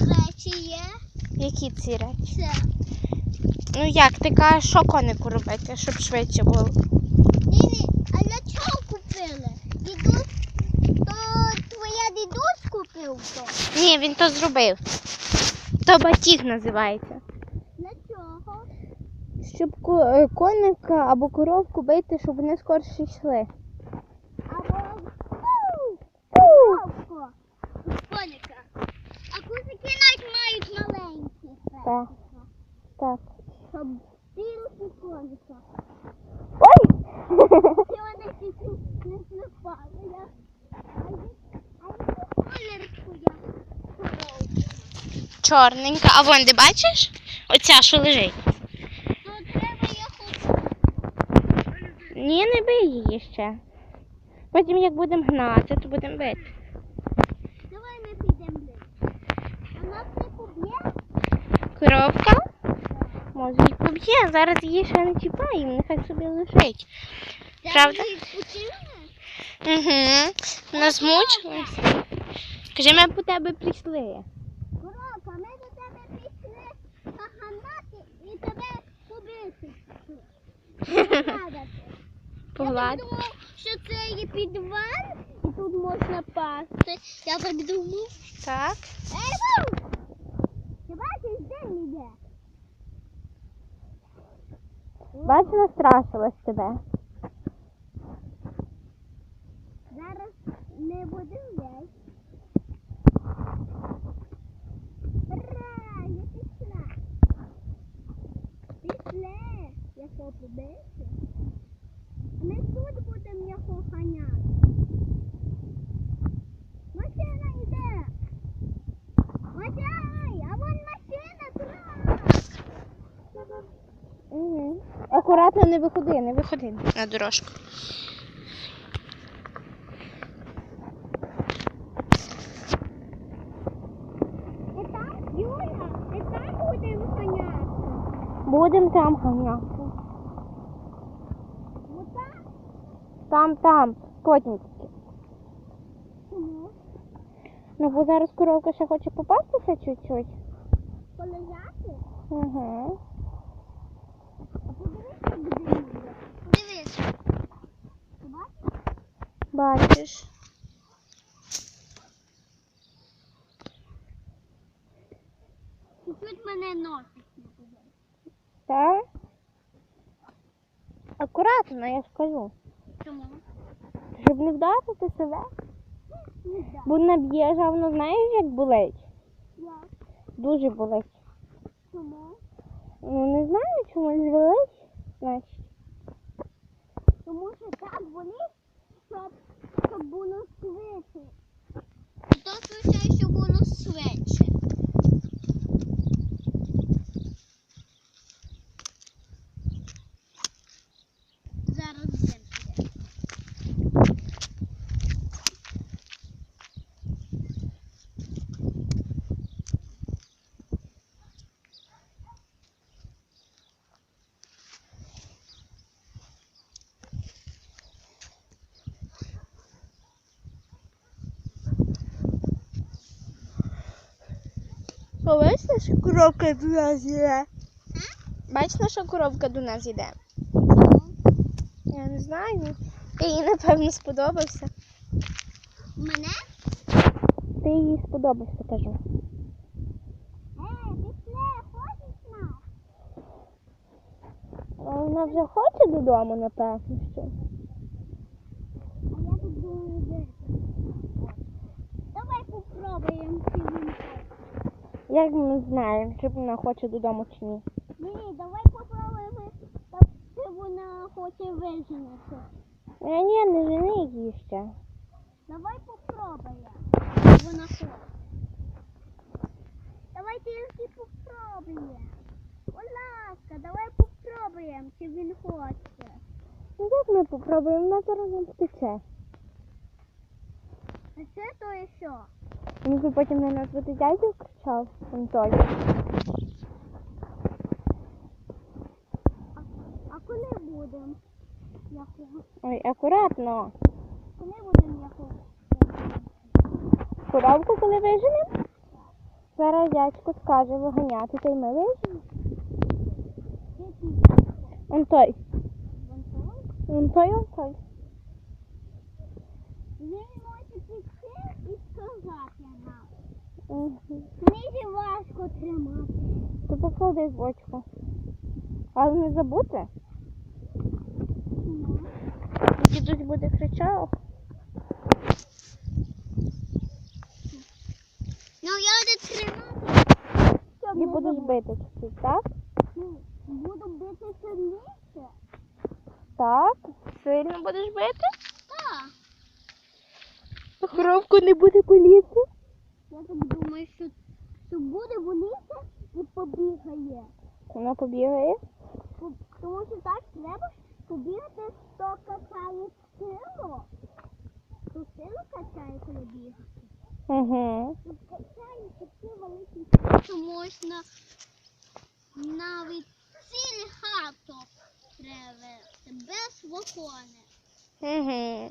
речі є. Які ці речі? Це. Ну як, ти кажеш, що конику робити, щоб швидше було? Ні, ні, а для чого купили? Дідусь, то твоя дідусь купив то. Ні, він то зробив. То батіг називається. Для чого? Щоб е, коника або коровку бити, щоб вони скорше йшли. Або коровко. Коника. А кузики навіть мають маленькі. Так. Так. Щоб білки коника. Ой! І вони чуть не сліпали. Чорненька. А вон, де бачиш? Оця, що лежить. Ні, не бий її ще. Потім, як будемо гнати, то будемо бити. Давай ми підемо ближче. А нас не поб'є? Коровка? Може, і поб'є. Зараз її ще не чіпаємо, нехай собі лежить. Правда? Угу. Вона змучилась. Кажи, ми по тебе прийшли. Коровка, ми до тебе прийшли погнати і тебе побити. Погладь. Я думав, що це є підвал, і тут можна пасти. Я так думав. Так. Ей, вау! Де йде? Бач, настрашилась тебе. Зараз не будемо йти. Ура! Я пішла. Пішли. Я побити? Ми тут будемо його ганяти. Машина йде. Машина, а вон машина, трак. Угу. Акуратно не виходи, не виходи на дорожку. І там, Юля, і там будемо ганяти. Будемо там ганяти. Отак? Там, там, потім тільки. Чому? Ну, бо зараз коровка ще хоче попастися чуть-чуть. Полежати? Угу. А подивися, де він є. Подивись. Ти бачиш? Бачиш. Чуть мене носить не. Так? Акуратно, я скажу. Чому? Щоб не вдарити себе. Не да. Бо наб'єш, а воно знаєш, як болить? Як? Дуже болить. Чому? Ну не знаю, чому звелись. Значить. Тому що так вони, щоб, щоб було швидше. Хто означає, що було швидше. Зараз будемо. О, бачиш, наша коровка до нас йде? Бачиш, наша коровка до нас йде? Я не знаю. Ти їй, напевно, сподобався. Мене? Ти їй сподобався, кажу. Е? А вона вже хоче додому, напевно, що. А я тут думаю, де? Давай попробуємо. Як ми знаємо, чи вона хоче додому чи ні? Ні, давай попробуємо, чи вона хоче виженити. Ні, не жени її ще. Давай попробуємо. Вона хоче. Давай тільки попробуємо. Будь ласка, давай попробуємо, чи він хоче. Ну як ми попробуємо, вона зараз нам втече. А це то і що? Він потім на нас буде дядю кричав, Анатолій. А коли будемо? Ой, акуратно. Коли будемо якого? Коровку коли виженемо? Зараз дядько скаже виганяти, та й ми. Який Он той. Он той, он той. Він може піти і сказати нам. Книзі важко тримати. То поклади в бочку. Але не забути. Дідусь буде кричав. Ну, я не тримати. І будеш бити чуть-чуть, так? Ну, Буду бити сильніше. Так. Сильно будеш бити? Так. Коровку не буде боліти. Я так думаю, що, що буде боліти і побігає. Вона побігає. Тому що так треба побігати, що качає силу. То силу качає, коли бігати. Угу. Тут качає такі великі, що можна навіть ціль хату привезти без вагони. Угу.